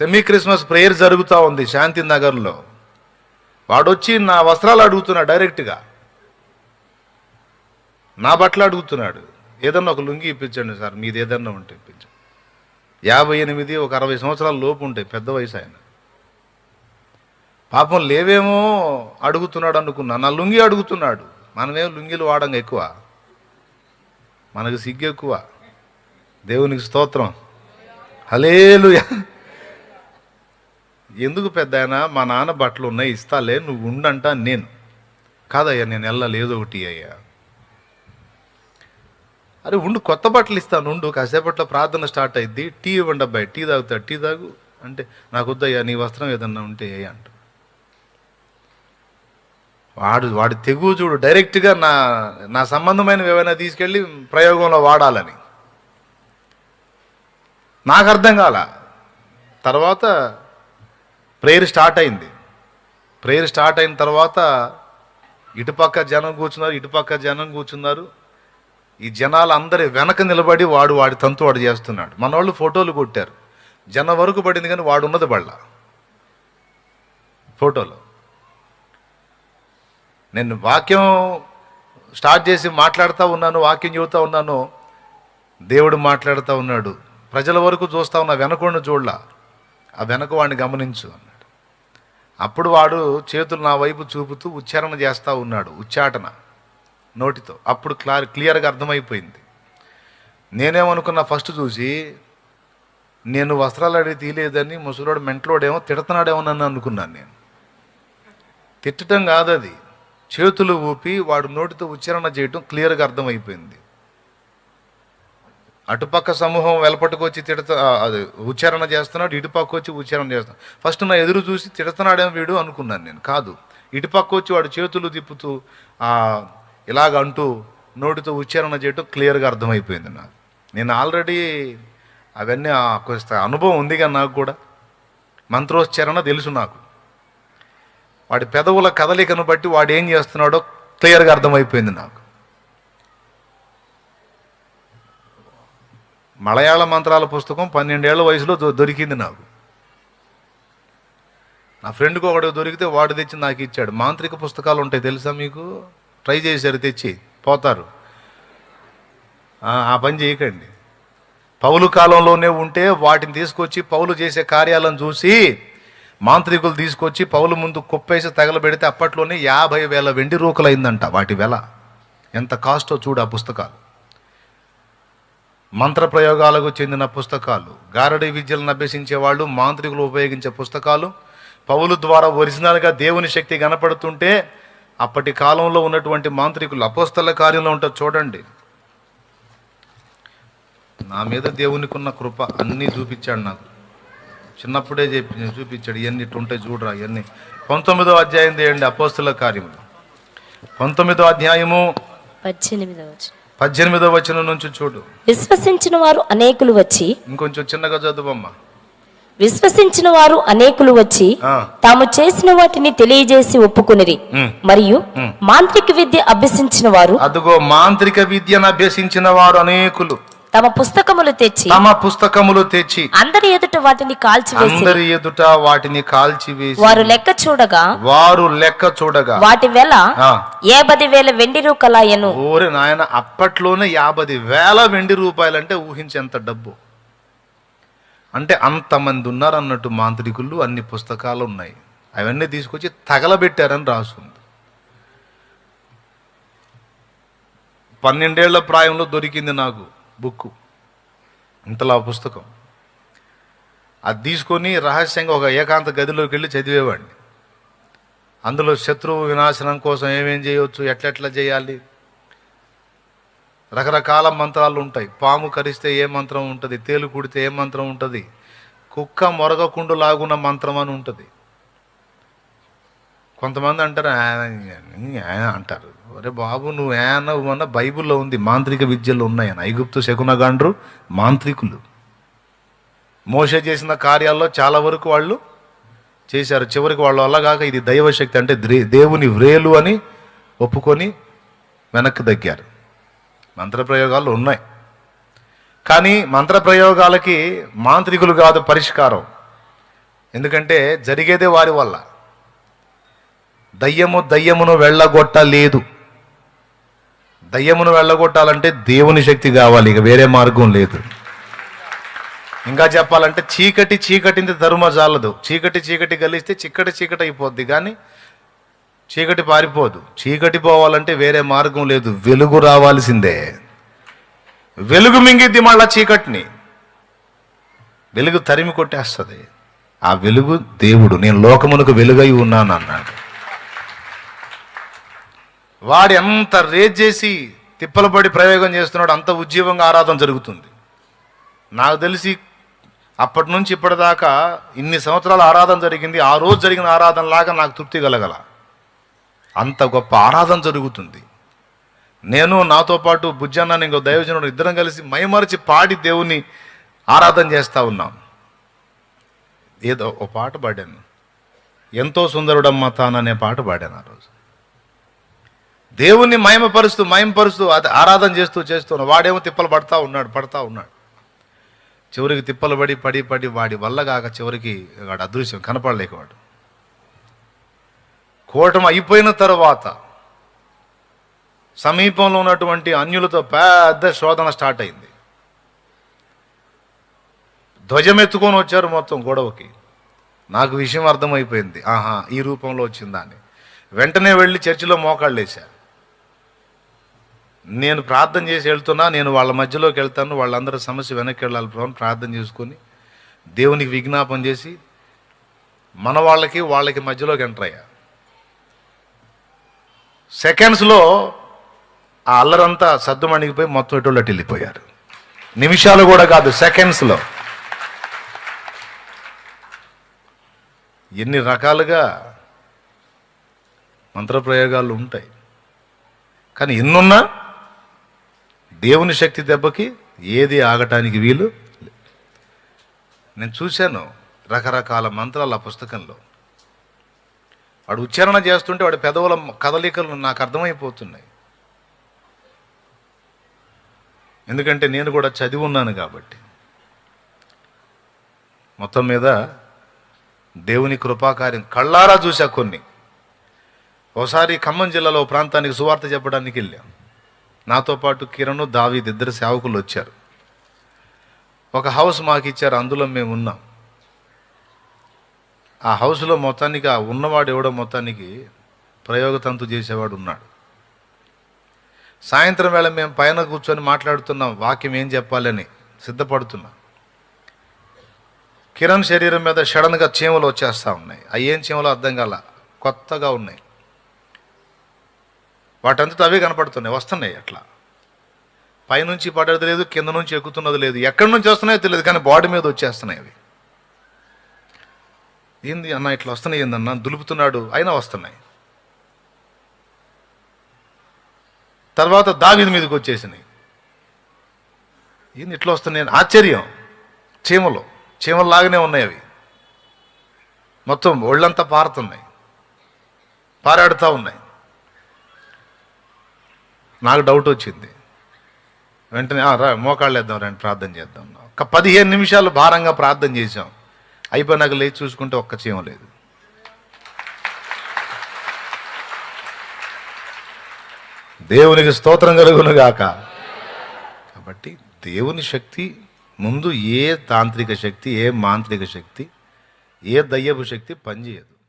Semi Christmas prayer జరుగుతూ ఉంది శాంతి నగర్లో. వాడొచ్చి నా వస్త్రాలు అడుగుతున్నాడు డైరెక్ట్గా. నా బట్టలు అడుగుతున్నాడు. ఏదన్నా ఒక లుంగి ఇప్పించండి సార్ మీది ఏదన్నా ఉంటే ఇప్పించండి. యాభై ఎనిమిది ఒక అరవై సంవత్సరాల లోపు ఉంటాయి పెద్ద వయసు ఆయన. పాపం లేవేమో అడుగుతున్నాడు అనుకున్నా. నా లుంగి అడుగుతున్నాడు. మనమే లుంగిలు వాడంగా ఎక్కువ. మనకు సిగ్గు ఎక్కువ దేవునికి స్తోత్రం. హలేలు ఎందుకు పెద్ద ఆయన మా నాన్న బట్టలు ఉన్నాయి ఇస్తాలే నువ్వు ఉండంట నేను. కాదయ్యా నేను వెళ్ళలేదు ఒకటి అయ్యా. అరే ఉండు కొత్త బట్టలు ఇస్తాను ఉండు. కాసేపట్లో ప్రార్థన స్టార్ట్ అయింది టీ ఇవ్వండి అబ్బాయి టీ తాగుతా టీ తాగు. అంటే నాకు వద్దయ్యా నీ వస్త్రం ఏదన్నా ఉంటే ఏ అంట. వాడు వాడి తెగువ చూడు డైరెక్ట్గా నా నా సంబంధమైనవి ఏమైనా తీసుకెళ్ళి ప్రయోగంలో వాడాలని. నాకు అర్థం కాల. తర్వాత ప్రేయర్ స్టార్ట్ అయింది. ప్రేయర్ స్టార్ట్ అయిన తర్వాత ఇటుపక్క జనం కూర్చున్నారు ఇటుపక్క జనం కూర్చున్నారు. ఈ జనాలు అందరి వెనక నిలబడి వాడు వాడి తంతు వాడు చేస్తున్నాడు. మన వాళ్ళు ఫోటోలు కొట్టారు. జనం వరకు పడింది కానీ వాడు ఉన్నది బళ్ళ. ఫోటోలో. నేను వాక్యం స్టార్ట్ చేసి మాట్లాడుతూ ఉన్నాను వాక్యం చెబుతూ ఉన్నాను. దేవుడు మాట్లాడుతూ ఉన్నాడు. ప్రజల వరకు చూస్తా ఉన్నా వెనకుండా చూడలా. ఆ వెనక వాడిని గమనించు అప్పుడు వాడు చేతులు నా వైపు చూపుతూ ఉచ్చారణ చేస్తూ ఉన్నాడు ఉచ్చాటన నోటితో. అప్పుడు క్లార్ క్లియర్గా అర్థమైపోయింది. నేనేమనుకున్నా ఫస్ట్ చూసి నేను వస్త్రాలు అడిగి తీయలేదని ముసలోడు మెంట్లోడేమో తిడుతున్నాడేమో నన్ను అనుకున్నాను నేను. తిట్టడం కాదు అది చేతులు ఊపి వాడు నోటితో ఉచ్చారణ చేయటం క్లియర్గా అర్థమైపోయింది. అటుపక్క సమూహం వెలపట్టుకొచ్చి వచ్చి తిడత అది ఉచ్చారణ చేస్తున్నాడు ఇటుపక్క వచ్చి ఉచ్చారణ చేస్తున్నాడు ఫస్ట్ నా ఎదురు చూసి తిడుతున్నాడేమో వీడు అనుకున్నాను నేను కాదు. ఇటుపక్క వచ్చి వాడు చేతులు తిప్పుతూ ఇలాగ అంటూ నోటితో ఉచ్చారణ చేయటం క్లియర్గా అర్థమైపోయింది నాకు. నేను ఆల్రెడీ అవన్నీ ఆ కొంత అనుభవం ఉందిగా నాకు కూడా. మంత్రోచ్చారణ తెలుసు నాకు. వాడి పెదవుల కదలికను బట్టి వాడు ఏం చేస్తున్నాడో క్లియర్గా అర్థమైపోయింది నాకు. మలయాళ మంత్రాల పుస్తకం పన్నెండేళ్ళ వయసులో దొరికింది నాకు. నా ఫ్రెండ్కి ఒకటి దొరికితే వాడు తెచ్చి నాకు ఇచ్చాడు. మాంత్రిక పుస్తకాలు ఉంటాయి తెలుసా మీకు? ట్రై చేశారు తెచ్చి పోతారు. ఆ ఆ పని చేయకండి. పౌలు కాలంలోనే ఉంటే వాటిని తీసుకొచ్చి పౌలు చేసే కార్యాలను చూసి మాంత్రికులు తీసుకొచ్చి పౌలు ముందు కుప్పేసి తగలబెడితే అప్పట్లోనే యాభై వేల వెండి రూకలైందంట వాటి వెల. ఎంత కాస్టో చూడు ఆ పుస్తకాలు. మంత్ర ప్రయోగాలకు చెందిన పుస్తకాలు. గారడి విద్యలను అభ్యసించే వాళ్ళు మాంత్రికులు ఉపయోగించే పుస్తకాలు. పౌలు ద్వారా ఒరిజినల్గా దేవుని శక్తి కనపడుతుంటే అప్పటి కాలంలో ఉన్నటువంటి మాంత్రికులు అపోస్తల కార్యంలో ఉంటారు. చూడండి. నా మీద దేవునికి ఉన్న కృప అన్నీ చూపించాడు నాకు. చిన్నప్పుడే చెప్పి చూపించాడు. ఇవన్నీ ఉంటాయి చూడరా ఇవన్నీ పంతొమ్మిదో అధ్యాయం చేయండి అపోస్తుల కార్యము పంతొమ్మిదో అధ్యాయము పద్దెనిమిదో పద్దెనిమిదో వచనం నుంచి చూడు. విశ్వసించిన వారు అనేకులు వచ్చి ఇంకొంచెం చిన్నగా చదువమ్మా. విశ్వసించిన వారు అనేకులు వచ్చి తాము చేసిన వాటిని తెలియజేసి ఒప్పుకునిరి. మరియు మాంత్రిక విద్య అభ్యసించిన వారు అదుగో మాంత్రిక విద్యను అభ్యసించిన వారు అనేకులు. తమ పుస్తకములు తెచ్చి తమ పుస్తకములు తెచ్చి అందరి ఎదుట వాటిని కాల్చివేసి అందరి ఎదుట వాటిని కాల్చివేసి వారు లెక్క చూడగా వారు లెక్క చూడగా వాటి వెల ఏబది వేల వెండి రూకలాయను ఓరి నాయన అప్పట్లోనే యాభై వేల వెండి రూపాయలంటే ఊహించేంత డబ్బు. అంటే అంతమంది ఉన్నారు అన్నట్టు మాంత్రికులు అన్ని పుస్తకాలు ఉన్నాయి. అవన్నీ తీసుకొచ్చి తగలబెట్టారని రాస్తుంది పన్నెండేళ్ళ ప్రాయంలో దొరికింది నాకు. బుక్ ఇంతలా పుస్తకం అది తీసుకొని రహస్యంగా ఒక ఏకాంత గదిలోకి వెళ్ళి చదివేవాడిని అందులో శత్రువు వినాశనం కోసం ఏమేం చేయవచ్చు ఎట్లెట్లా చేయాలి రకరకాల మంత్రాలు ఉంటాయి పాము కరిస్తే ఏ మంత్రం ఉంటుంది తేలు కుడితే ఏ మంత్రం ఉంటుంది కుక్క మొరగకుండు లాగున్న మంత్రం అని ఉంటుంది కొంతమంది అంటారు ఆయన అంటారు అరే బాబు నువ్వు ఏమన్నా అన్న బైబిల్లో ఉంది మాంత్రిక విద్యలు ఉన్నాయన్న ఐగుప్తు శకునగాండ్రు మాంత్రికులు. మోస చేసిన కార్యాల్లో చాలా వరకు వాళ్ళు చేశారు. చివరికి వాళ్ళు అలాగాక కాక ఇది దైవశక్తి అంటే దేవుని వ్రేలు అని ఒప్పుకొని వెనక్కి దగ్గారు మంత్రప్రయోగాలు ఉన్నాయి. కానీ మంత్రప్రయోగాలకి మాంత్రికులు కాదు పరిష్కారం. ఎందుకంటే జరిగేదే వారి వల్ల. దయ్యము దయ్యమును వెళ్ళగొట్టలేదు. దయ్యమును వెళ్ళగొట్టాలంటే దేవుని శక్తి కావాలి ఇక వేరే మార్గం లేదు. ఇంకా చెప్పాలంటే చీకటి చీకటిని ధర్మ జాలదు. చీకటి చీకటి గలిస్తే చిక్కటి చీకటి అయిపోద్ది కానీ చీకటి పారిపోదు. చీకటి పోవాలంటే వేరే మార్గం లేదు వెలుగు రావాల్సిందే. వెలుగు మింగిద్ది మళ్ళా చీకటిని. వెలుగు తరిమి కొట్టేస్తుంది. ఆ వెలుగు దేవుడు నేను లోకమునకు వెలుగై ఉన్నాను అన్నాడు వాడు ఎంత రేజ్ చేసి తిప్పలపడి ప్రయోగం చేస్తున్నాడు అంత ఉజ్జీవంగా ఆరాధన జరుగుతుంది. నాకు తెలిసి అప్పటి నుంచి ఇప్పటిదాకా ఇన్ని సంవత్సరాల ఆరాధన జరిగింది ఆ రోజు జరిగిన ఆరాధన లాగా నాకు తృప్తి కలగల. అంత గొప్ప ఆరాధన జరుగుతుంది. నేను నాతో పాటు బుజ్జన్న ఇంకో దైవజనుడు ఇద్దరం కలిసి మైమరిచి పాడి దేవుని ఆరాధన చేస్తూ ఉన్నాం. ఏదో ఓ పాట పాడాను. ఎంతో సుందరుడమ్మ తాననే పాట పాడాను ఆ రోజు. దేవుణ్ణి మయమపరుస్తూ మయంపరుస్తూ అది ఆరాధన చేస్తూ చేస్తూ వాడేమో తిప్పలు పడతా ఉన్నాడు పడతా ఉన్నాడు. చివరికి తిప్పలు పడి పడి పడి వాడి వల్ల కాక చివరికి వాడు అదృశ్యం కనపడలేక వాడు కూటమి అయిపోయిన తర్వాత సమీపంలో ఉన్నటువంటి అన్యులతో పెద్ద శోధన స్టార్ట్ అయింది. ధ్వజం ఎత్తుకొని వచ్చారు మొత్తం గొడవకి. నాకు విషయం అర్థమైపోయింది. ఆహా ఈ రూపంలో వచ్చిందా అని. వెంటనే వెళ్ళి చర్చిలో మోకాళ్ళు వేశారు. నేను ప్రార్థన చేసి వెళ్తున్నా నేను వాళ్ళ మధ్యలోకి వెళ్తాను వాళ్ళందరూ సమస్య వెనక్కి వెళ్ళాలి ప్రభు ప్రార్థన చేసుకొని దేవునికి విజ్ఞాపం చేసి మన వాళ్ళకి వాళ్ళకి మధ్యలోకి ఎంటర్ అయ్యా. సెకండ్స్లో ఆ అల్లరంతా సద్దుమణిగిపోయి మొత్తం ఇటువంటి వెళ్ళిపోయారు. నిమిషాలు కూడా కాదు సెకండ్స్లో ఎన్ని రకాలుగా మంత్రప్రయోగాలు ఉంటాయి. కానీ ఎన్నున్నా దేవుని శక్తి దెబ్బకి ఏది ఆగటానికి వీలు? నేను చూశాను రకరకాల మంత్రాలు ఆ పుస్తకంలో. వాడు ఉచ్చారణ చేస్తుంటే వాడి పెదవుల కదలికలు నాకు అర్థమైపోతున్నాయి. ఎందుకంటే నేను కూడా చదివి ఉన్నాను కాబట్టి. మొత్తం మీద దేవుని కృపాకార్యం కళ్ళారా చూసా కొన్ని. ఒకసారి ఖమ్మం జిల్లాలో ప్రాంతానికి సువార్త చెప్పడానికి వెళ్ళాం. నాతో పాటు కిరణ్ దావీద్ ఇద్దరు సేవకులు వచ్చారు. ఒక హౌస్ మాకు ఇచ్చారు అందులో మేము ఉన్నాం. ఆ హౌస్లో మొత్తానికి ఆ ఉన్నవాడు ఎవడో మొత్తానికి ప్రయోగతంతు చేసేవాడు ఉన్నాడు. సాయంత్రం వేళ మేము పైన కూర్చొని మాట్లాడుతున్నాం వాక్యం ఏం చెప్పాలని సిద్ధపడుతున్నాం. కిరణ్ శరీరం మీద సడన్గా చీమలు వచ్చేస్తూ ఉన్నాయి. అవి ఏం అర్థం కాల కొత్తగా ఉన్నాయి. వాటంతట అవే కనపడుతున్నాయి వస్తున్నాయి అట్లా. పైనుంచి పడేది లేదు కింద నుంచి ఎక్కుతున్నది లేదు. ఎక్కడి నుంచి వస్తున్నాయో తెలియదు కానీ బాడీ మీద వచ్చేస్తున్నాయి అవి. ఏంది అన్న ఇట్లా వస్తున్నాయి ఏందన్న దులుపుతున్నాడు అయినా వస్తున్నాయి. తర్వాత దావీది మీదకి వచ్చేసినాయి. ఏంది ఇట్లా వస్తున్నాయి? ఆశ్చర్యం. చీమలు. చీమలు లాగానే ఉన్నాయి అవి. మొత్తం ఒళ్ళంతా పారుతున్నాయి. పారాడుతూ ఉన్నాయి. నాకు డౌట్ వచ్చింది. వెంటనే రా మోకాళ్ళు వేద్దాం రండి ప్రార్థన చేద్దాం. ఒక పదిహేను నిమిషాలు భారంగా ప్రార్థన చేసాం అయిపోయినాక లేచి చూసుకుంటే ఒక్క చీమ లేదు. దేవునికి స్తోత్రం కలుగును గాక. కాబట్టి దేవుని శక్తి ముందు ఏ తాంత్రిక శక్తి ఏ మాంత్రిక శక్తి ఏ దయ్యపు శక్తి పనిచేయదు.